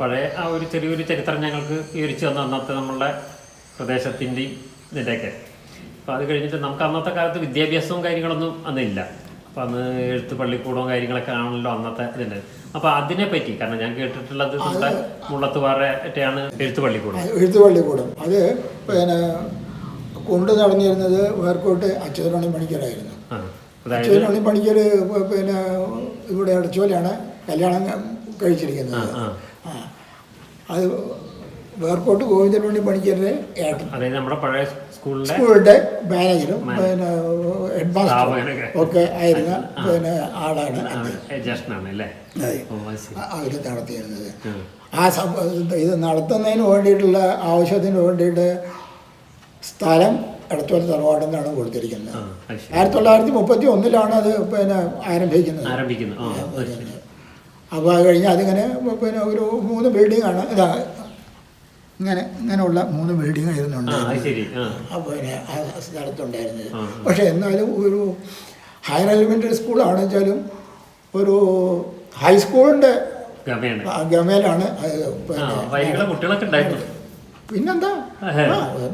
പഴയ ആ ഒരു ചെറിയൊരു ചരിത്രം ഞങ്ങൾക്ക് വിവരിച്ചു തന്നു അന്നത്തെ നമ്മളുടെ പ്രദേശത്തിന്റെയും ഇതിന്റെയൊക്കെ അപ്പോൾ അത് കഴിഞ്ഞിട്ട് നമുക്ക് അന്നത്തെ കാലത്ത് വിദ്യാഭ്യാസവും കാര്യങ്ങളൊന്നും അന്നില്ല അപ്പോൾ അന്ന് എഴുത്ത് പള്ളിക്കൂടവും കാര്യങ്ങളൊക്കെ ആണല്ലോ അന്നത്തെ ഇതിന്റെ. അപ്പോൾ അതിനെപ്പറ്റി കാരണം ഞാൻ കേട്ടിട്ടുള്ളത് നമ്മുടെ മുള്ളത്തുപാറയാണ് എഴുത്ത് പള്ളിക്കൂടം. എഴുത്ത് പള്ളിക്കൂടം. അത് പിന്നെ കൊണ്ട് നടന്നിരുന്നത് വേർക്കോട്ട് അച്യുതരണി പണിക്കരായിരുന്നു. അച്യുതരണി പണിക്കർ പിന്നെ ഇവിടെ അടച്ചോലാണ്. കല്യാണം കഴിച്ചിരിക്കുന്നത്. അത് വേർപോട്ട് ഗോവിന്ദനുണ്ണി പണിക്കരുടെ ഏട്ടൻ. അതായത് നമ്മുടെ പഴയ സ്കൂളിലെ സ്കൂളിന്റെ മാനേജറും പിന്നെ ഹെഡ് മാസ്റ്ററും. ഒക്കെ ആയിരുന്ന പിന്നെ ആളാണ്. അവർ അവർ നടത്തിയിരുന്നത്. ആ. ഇത് നടത്തുന്നതിന് വേണ്ടിയിട്ടുള്ള ആവശ്യത്തിന് വേണ്ടിയിട്ട് സ്ഥലം എടത്തോല തറവാടെന്നാണ് കൊടുത്തിരിക്കുന്നത്. ആയിരത്തി തൊള്ളായിരത്തി മുപ്പത്തി ഒന്നിലാണ് അത് പിന്നെ ആരംഭിക്കുന്നത്. ആരംഭിക്കുന്നു ആ അത് ശരി. അപ്പോൾ അത് കഴിഞ്ഞ് അതിങ്ങനെ പിന്നെ ഒരു മൂന്ന് ബിൽഡിങ്ങാണ്. ഇതാ ഇങ്ങനെ ഇങ്ങനെയുള്ള മൂന്ന് ബിൽഡിംഗ് ആയിരുന്നു ഉണ്ടായിരുന്നത്. ആ പിന്നെ ആ സ്ഥലത്തുണ്ടായിരുന്നത്. പക്ഷേ എന്നാലും ഒരു ഹയർ എലിമെന്ററി സ്കൂളാണെന്ന് വെച്ചാലും ഒരു ഹൈസ്കൂളിന്റെ ഗമേലാണ് പിന്നെന്താ?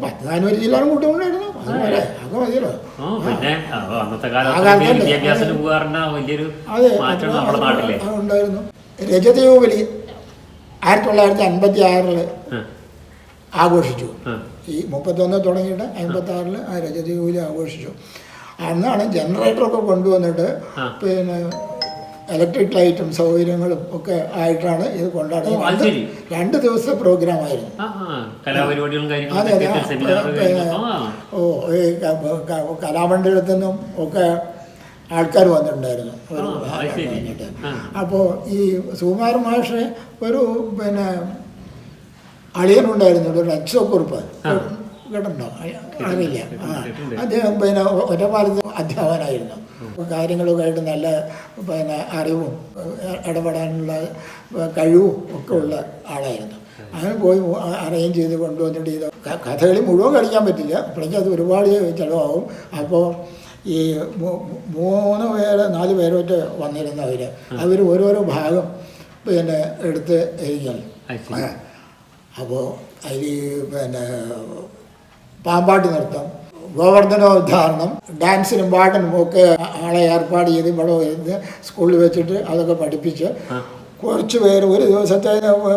പത്ത് നാനൂറ് ജില്ലയിലും കുട്ടികളുണ്ടായിരുന്നു അതുപോലെ അത് മതിയല്ലോ. ആ. പിന്നെ ആ, അന്നത്തെ ആ കാലത്ത് കാലത്തല്ലേ? വിദ്യാഭ്യാസത്തിന് പോകാറുണ്ട് വലിയൊരു അതെ മാറ്റമാണ് നമ്മുടെ അത് നാട്ടിലെ. അത് ഉണ്ടായിരുന്നു. രജത ജൂബിലി ആയിരത്തി തൊള്ളായിരത്തി അൻപത്തി ആറിൽ ആ, ആഘോഷിച്ചു. ആ, ഈ മുപ്പത്തൊന്ന് തുടങ്ങിയിട്ട് അൻപത്തി ആറിൽ ആ രജത ജൂബിലി ആഘോഷിച്ചു. അന്നാണ് ജനറേറ്ററൊക്കെ കൊണ്ടുവന്നിട്ട് ആ. പിന്നെ ഇലക്ട്രിക് ലൈറ്റും സൗകര്യങ്ങളും ഒക്കെ ആയിട്ടാണ് ഇത് കൊണ്ടാടുന്നത്. രണ്ട് ദിവസത്തെ പ്രോഗ്രാമായിരുന്നു അതെ അതെ. ഓ ഈ കലാമണ്ഡലത്തിൽ നിന്നും ഒക്കെ ആൾക്കാർ വന്നിട്ടുണ്ടായിരുന്നു. ഒരു. കഴിഞ്ഞിട്ട് അപ്പോൾ ഈ സുകുമാർ മാഷ് ഒരു പിന്നെ അളിയനുണ്ടായിരുന്നു ഒരു ലക്ഷക്കുറിപ്പ് ആ. കേട്ടിട്ടുണ്ടോ അറിയില്ല. അദ്ദേഹം പിന്നെ ഒറ്റപ്പാലത്ത് അധ്യാപകനായിരുന്നു. ആയിട്ട് നല്ല പിന്നെ അറിവും ഇടപെടാനുള്ള കഴിവും ഒക്കെ ഉള്ള ആളായിരുന്നു. അങ്ങനെ പോയി അറേഞ്ച് ചെയ്ത് കൊണ്ടുവന്നിട്ട് ചെയ്ത കഥകളി മുഴുവൻ കളിക്കാൻ പറ്റില്ല. അപ്പോഴേക്കും അത് ഒരുപാട് ചിലവാകും. അപ്പോൾ ഈ മൂന്ന് പേര് നാല് പേരോട്ട് വന്നിരുന്നവർ അവർ ഓരോരോ ഭാഗം പിന്നെ എടുത്ത് എഴുതിയാണ് അപ്പോൾ അതിൽ പിന്നെ പാമ്പാട്ടി നൃത്തം ഗോവർദ്ധനോദ്ധാരണം ഡാൻസിനും പാട്ടിനും ഒക്കെ ആളെ ഏർപ്പാട് ചെയ്ത് ഇവിടെ ഇരുന്ന് സ്കൂളിൽ വെച്ചിട്ട് അതൊക്കെ പഠിപ്പിച്ച്. കുറച്ച് പേര് ഒരു ദിവസത്തെ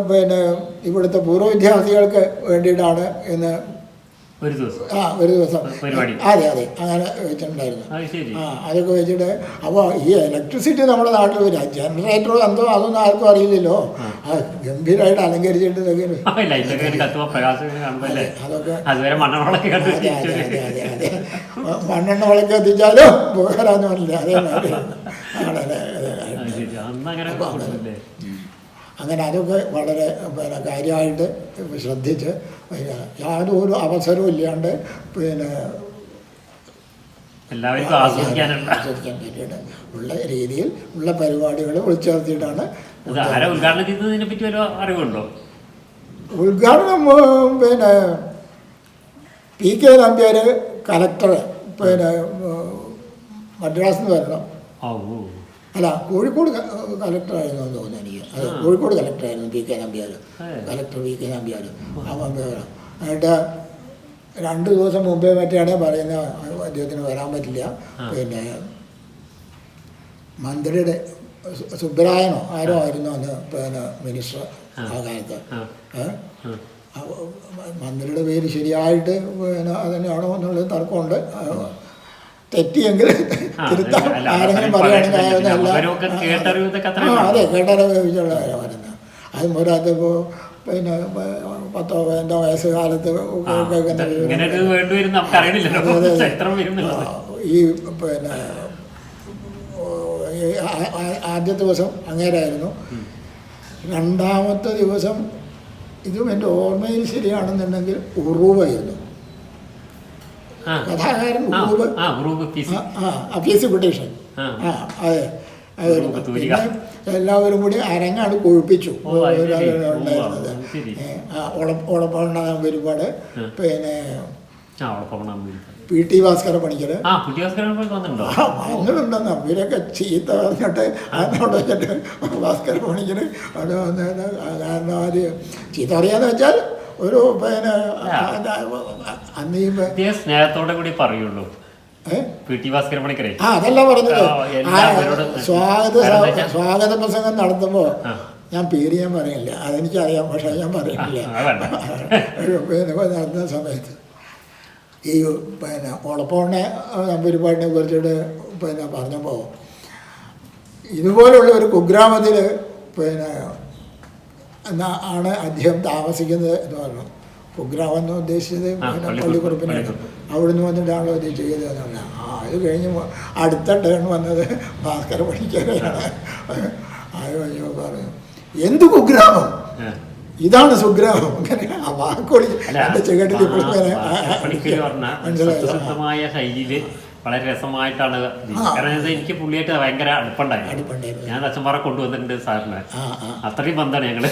പിന്നെ ഇവിടുത്തെ പൂർവ വിദ്യാർത്ഥികൾക്ക് വേണ്ടിയിട്ടാണ് ഇന്ന് ഒരു ദിവസം. ആ ഒരു ദിവസം. അതെ അതെ. അങ്ങനെ വെച്ചിട്ടുണ്ടായിരുന്നു. അത് ആ അതൊക്കെ വെച്ചിട്ട് അപ്പോൾ ഈ ഇലക്ട്രിസിറ്റി നമ്മുടെ നാട്ടിൽ വരിക ജനറേറ്ററോ എന്തോ അതൊന്നും ആർക്കും അറിയില്ലല്ലോ. ആ. ഗംഭീരമായിട്ട് അലങ്കരിച്ചിട്ട് അതൊക്കെ. അതെ അതെ അതെ അതെ അതെ. മണ്ണെണ്ണ വിളക്ക് എത്തിച്ചാലും പോകാനൊന്നും പറഞ്ഞില്ല? അതേമാതിരി ആണല്ലേ അതെ, അതെ. അത് ശരി അന്ന് അങ്ങനെ അതൊക്കെ വളരെ പിന്നെ കാര്യമായിട്ട് ശ്രദ്ധിച്ച് പിന്നെ യാതൊരു അവസരവും ഇല്ലാണ്ട് പിന്നെ എല്ലാവർക്കും ആസ്വദിക്കാനുള്ള ആസ്വദിക്കാൻ വേണ്ടിയിട്ട് ഉള്ള രീതിയിൽ ഉള്ള പരിപാടികൾ വിളിച്ചേർത്തിയിട്ടാണ് ഉദ്ഘാടനം ചെയ്തതിനെ പറ്റി വല്ല അറിവുണ്ടോ? ഉദ്ഘാടനം ഉം, പിന്നെ പി കെ നമ്പ്യാർ കലക്ടർ പിന്നെ മദ്രാസിൽ നിന്ന് വരണം. അല്ല കോഴിക്കോട് കലക്ടറായിരുന്നു എന്ന് തോന്നുന്നു എനിക്ക്. അത് Kozhikode കലക്ടറായിരുന്നു P K Nambiar. Collector P K Nambiar. ആ നമ്പ്യാർ എന്നിട്ട് രണ്ട് ദിവസം മുമ്പേ മറ്റാണ് പറയുന്നത് അദ്ദേഹത്തിന് വരാൻ പറ്റില്ല. പിന്നെ മന്ത്രിയുടെ സുബ്രായനോ ആരോ ആയിരുന്നു അന്ന് പിന്നെ മിനിസ്റ്റർ ആ. കാലത്ത്. മന്ത്രിയുടെ പേര് ശരിയായിട്ട് പിന്നെ അതന്നെയാണോ എന്നുള്ളത് തർക്കമുണ്ട്. തെറ്റിയെങ്കിൽ ആ, തിരുത്താം. അല്ല, ആരെങ്കിലും പറയുകയാണെങ്കിൽ അതെ കേട്ടറിവുള്ള കാര്യമാണ് അത് പോരാത്ത ഇപ്പോൾ പിന്നെ പത്തോ പതിനഞ്ചോ വയസ്സ് കാലത്ത് ഈ പിന്നെ ആദ്യത്തെ ദിവസം അങ്ങേരായിരുന്നു. രണ്ടാമത്തെ ദിവസം ഇതും എന്റെ ഓർമ്മയിൽ ശരിയാണെന്നുണ്ടെങ്കിൽ ഉറുവായിരുന്നു കഥാകാരൻ group P S C quotation ആ. അതെ എല്ലാവരും കൂടി അരങ്ങാണ് കൊഴുപ്പിച്ചു. ഉണ്ടായിരുന്നത് ഉവ്വ, അത് ശരി. ഏ, ആ ഉള ഒരുപാട്. പിന്നെ പി ടി ഭാസ്കര പണിക്കർ അങ്ങനെയുണ്ടെന്ന് അവരൊക്കെ ചീത്ത പറഞ്ഞിട്ട് വെച്ചിട്ട് ഭാസ്കര പണിക്കർ അവിടെ വന്നത് കാരണം ചീത്ത പറയാന്ന് വെച്ചാൽ ഒരു പിന്നെ അന്ന് ഈ പ- സ്നേഹത്തോടെ കൂടി പറയുള്ളൂ. അതെല്ലാം പി ടി ഭാസ്കരൻ പണിക്കരെ. ആ അതല്ല പറഞ്ഞത്. സ്വാഗത സ്വാഗത പ്രസംഗം നടത്തുമ്പോൾ ഞാൻ പേര് ഞാൻ പറയില്ല. അതെനിക്കറിയാം പക്ഷേ ഞാൻ പറയില്ല. നടന്ന നടത്തുന്ന സമയത്ത് ഈ പിന്നെ ഉളപ്പോണ്ണെ നമ്പൂരിപ്പാടിനെ കുറിച്ചിട്ട് പിന്നെ പറഞ്ഞപ്പോൾ ഇതുപോലുള്ള ഒരു കുഗ്രാമത്തിൽ പിന്നെ എന്നാ ആണ് അദ്ദേഹം താമസിക്കുന്നത് എന്ന് പറഞ്ഞു. കുഗ്രാമം എന്ന് ഉദ്ദേശിച്ചത് പള്ളിക്കുറുപ്പിനാണ്. അവിടുന്ന് വന്നിട്ടാണല്ലോ ഇത് ചെയ്തതെന്ന് പറഞ്ഞാൽ ആ അത് കഴിഞ്ഞ് അടുത്ത ടേൺ വന്നത് ഭാസ്കര പഠിക്കാനാണ് അത് കഴിഞ്ഞപ്പോൾ പറഞ്ഞു എന്ത് കുഗ്രാമം. ഇതാണ് സുഗ്രാമം. അങ്ങനെ ആ വാക്കൊളി എന്റെ ചെകട്ടിൽ ഇപ്പോഴും മനസ്സിലായോ? വളരെ രസമായിട്ടാണ് കാരണം എനിക്ക് പുള്ളിയായിട്ട് ഭയങ്കര അടുപ്പുണ്ടായിരുന്നു. ഞാൻ അച്ഛന്മാരെ കൊണ്ടുവന്നിട്ടുണ്ട് സാറിന്. അത്രയും ബന്ധമാണ് ഞങ്ങൾ.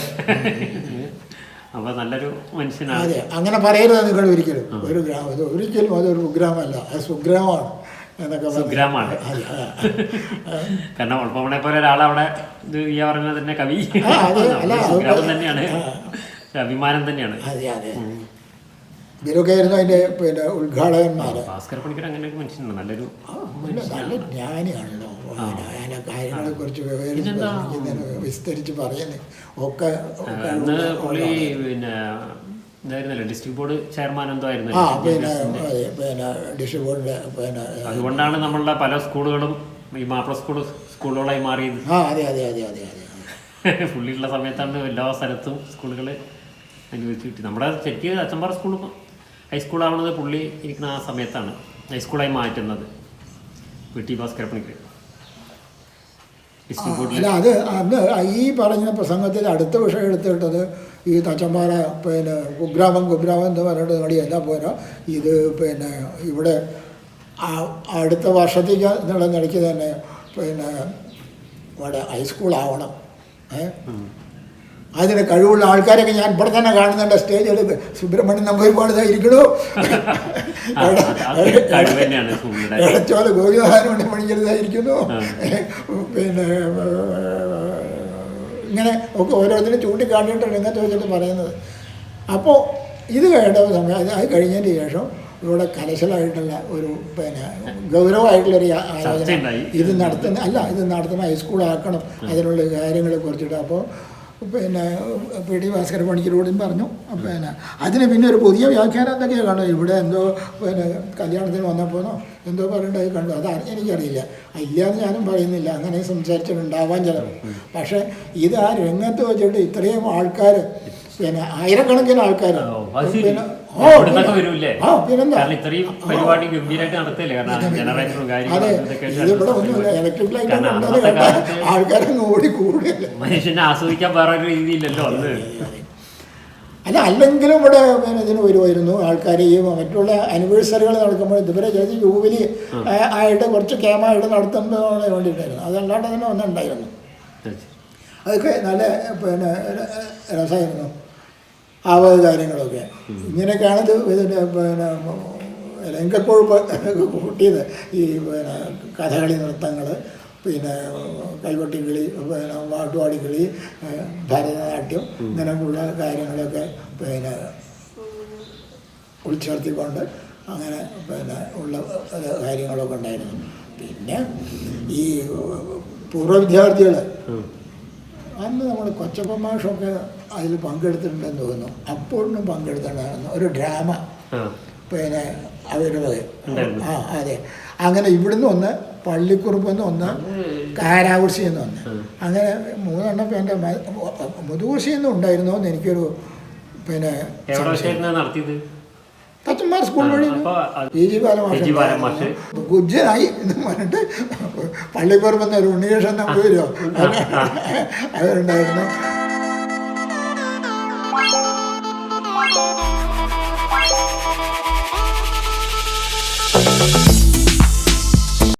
അപ്പൊ നല്ലൊരു മനുഷ്യനാണ്. അതെ അങ്ങനെ പറയരുത് നിങ്ങൾ ഒരിക്കലും. ഒരു ഗ്രാമം ഇത് ഒരിക്കലും അതൊരു കുഗ്രാമല്ല അത് സുഗ്രാമമാണ് എന്നൊക്കെ പറഞ്ഞു. സുഗ്രാമാണ്. കാരണം ഉൾപ്പമണെ പോലെ ഒരാളവിടെ ഇത് ഈ പറഞ്ഞ തന്നെ കവി. തന്നെയാണ്. അഭിമാനം തന്നെയാണ്. അതെ അതെ ഇവരൊക്കെ ആയിരുന്നു അതിന്റെ പിന്നെ ഉദ്ഘാടകന്മാർ ഭാസ്കർ പണിക്കർ അങ്ങനെ മനുഷ്യനാണ്. നല്ലൊരു നല്ല ജ്ഞാനിയാണല്ലോ. അങ്ങനെ കാര്യങ്ങളെ കുറിച്ച് വിവരിച്ച് വിസ്തരിച്ച് പറയുന്നത് ഒക്കെ പിന്നെ ഡിസ്ട്രിക്ട് ബോർഡ് ചെയർമാൻ എന്തോ ആയിരുന്നു ആ പിന്നെ പിന്നെ ഡിസ്ട്രിക്ട് ബോർഡിന്റെ പിന്നെ അതുകൊണ്ടാണ് നമ്മളുടെ പല സ്കൂളുകളും ഈ മാപ്പിള സ്കൂൾ സ്കൂളുകളായി മാറിയത്. ആ അതെ അതെ അതെ അതെ അതെ പുള്ളിയുള്ള സമയത്താണ് എല്ലാ സ്ഥലത്തും സ്കൂളുകൾ അനുവദിച്ചു കിട്ടി നമ്മുടെ ശരിക്കും അച്ചമ്പാറ സ്കൂൾ ഹൈസ്കൂളാവുന്നത് പുള്ളി ഇരിക്കുന്ന ആ സമയത്താണ് ഹൈസ്കൂളായി മാറ്റുന്നത്. പി ടി ഭാസ്കര പണിക്കർ അല്ല അത് അന്ന് ഈ പറഞ്ഞ പ്രസംഗത്തിൽ അടുത്ത വിഷയം എടുത്തിട്ടത് ഈ തച്ചമ്പാറ പിന്നെ കുഗ്രാമം കുഗ്രാമം എന്ന് പറഞ്ഞിട്ട് കളിയല്ല പോരാ. ഇത് പിന്നെ ഇവിടെ അടുത്ത വർഷത്തേക്ക് എന്നുള്ള നിലയ്ക്ക് തന്നെ പിന്നെ ഇവിടെ ഹൈസ്കൂളാവണം. ഏ? അതിന് കഴിവുള്ള ആൾക്കാരൊക്കെ ഞാൻ ഇവിടെ തന്നെ കാണുന്നുണ്ട്. സ്റ്റേജിൽ സുബ്രഹ്മണ്യൻ നമ്പൂരിപ്പാട് ഇരിക്കണോ. ഇടച്ചോല ഗോപിനാഥനോട് മണിക്കരുതായിരിക്കുന്നു പിന്നെ ഇങ്ങനെ ഒക്കെ ഓരോരുത്തരും ചൂണ്ടിക്കാണിയിട്ട് ഇങ്ങനത്തെ വെച്ചിട്ട് പറയുന്നത്. അപ്പോൾ ഇത് വേണ്ട സമയം അത് കഴിഞ്ഞതിന് ശേഷം ഇവിടെ കലശലായിട്ടുള്ള ഒരു പിന്നെ ഗൗരവമായിട്ടുള്ളൊരു ആലോചന. ഇത് നടത്തുന്ന അല്ല ഇത് നടത്തുന്ന ഹൈസ്കൂളാക്കണം അതിനുള്ള കാര്യങ്ങളെ കുറിച്ചിട്ട്. അപ്പോൾ പിന്നെ പി ഡി ഭാസ്കര പണിക്കരോടും പറഞ്ഞു. പിന്നെ അതിന് പിന്നെ ഒരു പുതിയ വ്യാഖ്യാനം എന്തൊക്കെയാണ് കാണും ഇവിടെ എന്തോ പിന്നെ കല്യാണത്തിന് വന്നപ്പോഴോ എന്തോ പറയേണ്ടത് കണ്ടു. അത് എനിക്കറിയില്ല. ഇല്ലയെന്ന് ഞാനും പറയുന്നില്ല. അങ്ങനെ സംസാരിച്ചിട്ടുണ്ടാവാൻ ചിലപ്പോൾ പക്ഷേ ഇത് ആ രംഗത്ത് വെച്ചിട്ട് ഇത്രയും ആൾക്കാർ പിന്നെ ആയിരക്കണക്കിന് ആൾക്കാർ ഓ, പിന്നെ പരിപാടി ഗംഭീരമായിട്ട് നടത്തില്ലേ കാരണം ജനറേറ്ററും കാര്യങ്ങളും ഓടി മനുഷ്യനെ ആസ്വദിക്കാൻ വേറെ രീതിയില്ലല്ലോ അന്ന്. അല്ല അല്ലെങ്കിലും ഇവിടെ ഇതിന് വരുമായിരുന്നു. ആൾക്കാരെയും മറ്റുള്ള ആനിവേഴ്സറികൾ നടക്കുമ്പോൾ ഇതുവരെ ചെയ്ത് ജൂബിലി ആയിട്ട് കുറച്ച് ക്യാമായിട്ട് നടത്തുന്നതാണ് വേണ്ടിയിട്ടായിരുന്നു. അതല്ലാണ്ട് തന്നെ ഒന്നുണ്ടായിരുന്നു അതൊക്കെ നല്ല പിന്നെ രസമായിരുന്നു ആ വക കാര്യങ്ങളൊക്കെ. ഇങ്ങനെയൊക്കെയാണ് ഇത് ഇതിന്റെ പിന്നെ രംഗക്കൊഴുപ്പ് കൂട്ടിയത് ഈ പിന്നെ കഥകളി നൃത്തങ്ങൾ പിന്നെ കൈവട്ടി കളി പിന്നെ പാട്ടുപാടി കളി ഭരതനാട്യം ഇങ്ങനെയുള്ള കാര്യങ്ങളൊക്കെ പിന്നെ ഉൾച്ചേർത്തിക്കൊണ്ട് അങ്ങനെ പിന്നെ ഉള്ള കാര്യങ്ങളൊക്കെ ഉണ്ടായിരുന്നു. പിന്നെ ഈ പൂർവ വിദ്യാർത്ഥികൾ അന്ന് നമ്മൾ കൊച്ചപ്പ മാഷൊക്കെ അതിൽ പങ്കെടുത്തിട്ടുണ്ടെന്ന് തോന്നുന്നു. അപ്പോഴും പങ്കെടുത്തിട്ടുണ്ടായിരുന്നു ഒരു ഡ്രാമ. പിന്നെ അവരുടെ. ആ അതെ. അങ്ങനെ ഇവിടുന്ന് ഒന്ന് പള്ളിക്കുറുപ്പെന്ന് ഒന്ന് കാരാകുർശി എന്ന് ഒന്ന് അങ്ങനെ മൂന്നെണ്ണം ഇപ്പം എന്റെ മുതുകുർശി എന്നും ഉണ്ടായിരുന്നു എന്ന് എനിക്കൊരു പിന്നെ തച്ചന്മാർ സ്കൂൾ വഴി പി ജി ബാലമാഷ്. ഗുജ്ജനായി എന്ന് പറഞ്ഞിട്ട് പള്ളിപ്പുറമെന്ന് ഒരു ഉണ്ണികേഷൻ നമ്പൂരോ അതുണ്ടായിരുന്നു